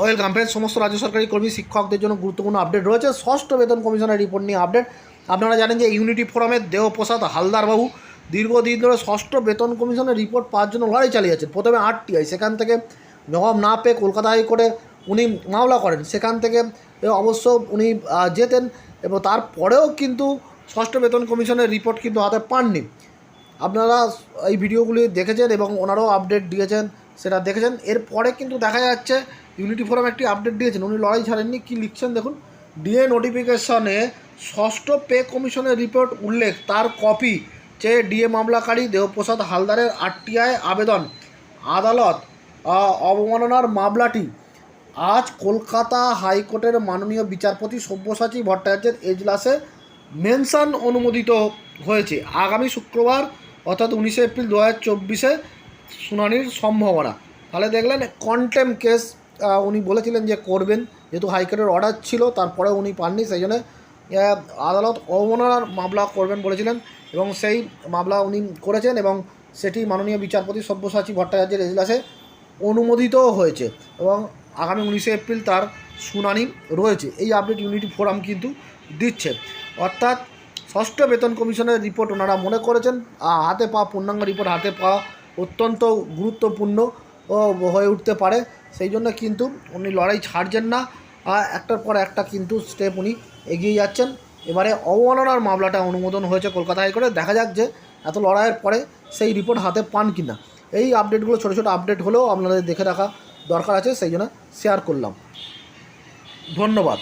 Welcome friend সমস্ত রাজ্য সরকারি কর্মী, শিক্ষকদের জন্য গুরুত্বপূর্ণ আপডেট রয়েছে। ষষ্ঠ বেতন কমিশনের রিপোর্ট নিয়ে আপডেট আপনারা জানেন যে ইউনিটি ফোরামের দেবপ্রসাদ হালদারবাবু দীর্ঘদিন ধরে ষষ্ঠ বেতন কমিশনের রিপোর্ট পাওয়ার জন্য লড়াই চালিয়ে যাচ্ছেন। প্রথমে আরটিআই সেখান থেকে জবাব না পেয়ে কলকাতা হাইকোর্টে উনি মামলা করেন। সেখান থেকে অবশ্য উনি যেতেন এবং তারপরেও কিন্তু ষষ্ঠ বেতন কমিশনের রিপোর্ট কিন্তু হাতে পাননি। আপনারা এই ভিডিওগুলি দেখেছেন এবং ওনারাও আপডেট দিয়েছেন। সেটা দেখেছেন। এরপরে কিন্তু দেখা যাচ্ছে ইউনিটি ফোরাম একটি আপডেট দিয়েছেন। উনি লড়াই ছাড়েননি, কী লিখছেন দেখুন। ডিএ নোটিফিকেশনে ষষ্ঠ পে কমিশনের রিপোর্ট উল্লেখ, তার কপি চেয়ে ডিএ মামলাকারী দেবপ্রসাদ হালদারের আরটিআই আবেদন। আদালত অবমাননার মামলাটি। আজ কলকাতা হাইকোর্টের মাননীয় বিচারপতি সব্যসাচী ভট্টাচার্যের এজলাসে মেনশন অনুমোদিত হয়েছে। আগামী শুক্রবার, অর্থাৎ উনিশে এপ্রিল দু হাজার চব্বিশে শুনানির সম্ভাবনা। তাহলে দেখলেন কন্টেম কেস উনি বলেছিলেন যে করবেন, যেহেতু হাইকোর্টের অর্ডার ছিল তারপরে উনি পাননি, সেই জন্য আদালত অবমাননার মামলা করবেন বলেছিলেন, এবং সেই মামলা উনি করেছেন, এবং সেটি মাননীয় বিচারপতি সব্যসাচী ভট্টাচার্যের এজলাসে অনুমোদিতও হয়েছে, এবং আগামী উনিশে এপ্রিল তার শুনানি রয়েছে। এই আপডেট ইউনিটি ফোরাম কিন্তু দিচ্ছে। অর্থাৎ ষষ্ঠ বেতন কমিশনের রিপোর্ট ওনারা মনে করেছেন হাতে পাওয়া, পূর্ণাঙ্গ রিপোর্ট হাতে পাওয়া অত্যন্ত গুরুত্বপূর্ণ হয়ে উঠতে পারে। সেই জন্য কিন্তু উনি লড়াই ছাড়ছেন না। একটার পর একটা কিন্তু স্টেপ উনি এগিয়ে যাচ্ছেন। এবারে অবমাননার মামলাটা অনুমোদন হয়েছে কলকাতা হাইকোর্টে। দেখা যাক যে এত লড়াইয়ের পরে সেই রিপোর্ট হাতে পান কি না এই আপডেটগুলো ছোটো ছোটো আপডেট হলেও আপনাদের দেখে রাখা দরকার আছে। সেই জন্য শেয়ার করলাম। ধন্যবাদ।